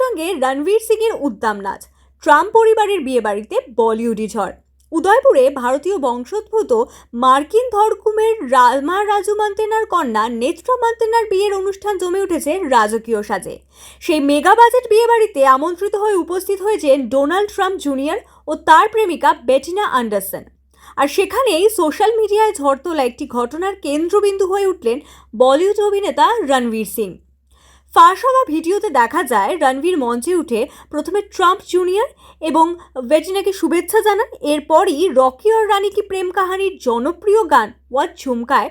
সঙ্গে রণবীর সিংয়ের উদ্দাম নাচ ট্রাম্প পরিবারের বিয়েবাড়িতে বলিউডি ঝড়। উদয়পুরে ভারতীয় বংশোদ্ভূত মার্কিন ধর্কুমের রামা রাজু মান্তেনার কন্যা নেত্রা মান্তেনার বিয়ের অনুষ্ঠান জমে উঠেছে রাজকীয় সাজে। সেই মেগা বাজেট বিয়েবাড়িতে আমন্ত্রিত হয়ে উপস্থিত হয়েছেন ডোনাল্ড ট্রাম্প জুনিয়র ও তার প্রেমিকা বেটিনা আন্ডারসন। আর সেখানেই সোশ্যাল মিডিয়ায় ঝড় তোলা একটি ঘটনার কেন্দ্রবিন্দু হয়ে উঠলেন বলিউড অভিনেতা রণবীর সিং। ফাঁস হওয়া ভিডিওতে দেখা যায়, রণবীর মঞ্চে উঠে প্রথমে ট্রাম্প জুনিয়র এবং ভেটিনাকে শুভেচ্ছা জানান। এরপরই রকি আর রানী কি প্রেম কাহানির জনপ্রিয় গান ওয়াট ঝুমকায়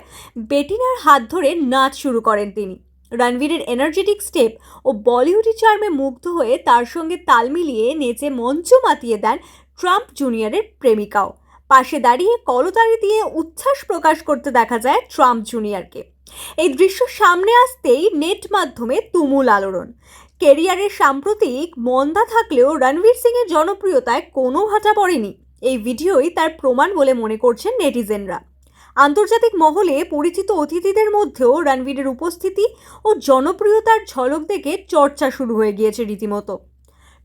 বেটিনার হাত ধরে নাচ শুরু করেন তিনি। রণবীরের এনার্জেটিক স্টেপ ও বলিউডি চার্মে মুগ্ধ হয়ে তার সঙ্গে তাল মিলিয়ে নেচে মঞ্চ মাতিয়ে দেন ট্রাম্প জুনিয়রের প্রেমিকাও। পাশে দাঁড়িয়ে কলতারি দিয়ে উচ্ছ্বাস প্রকাশ করতে দেখা যায় ট্রাম্প জুনিয়রকে। এই দৃশ্য সামনে আসতেই নেট মাধ্যমে তুমুল আলোড়ন। কেরিয়ারের সাম্প্রতিক মন্দা থাকলেও রণবীর সিংয়ের জনপ্রিয়তায় কোনো ভাটা পড়েনি। এই ভিডিওই তার প্রমাণ বলে মনে করছেন নেটিজেনরা। আন্তর্জাতিক মহলে পরিচিত অতিথিদের মধ্যেও রণবীরের উপস্থিতি ও জনপ্রিয়তার ঝলক দেখে চর্চা শুরু হয়ে গিয়েছে রীতিমতো।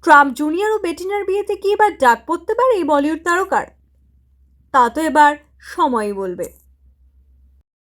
ট্রাম্প জুনিয়র ও বেটিনার বিয়েতে কি এবার ডাক পড়তে পারে এই বলিউড তারকার? তা তো এবার সময়ই বলবে।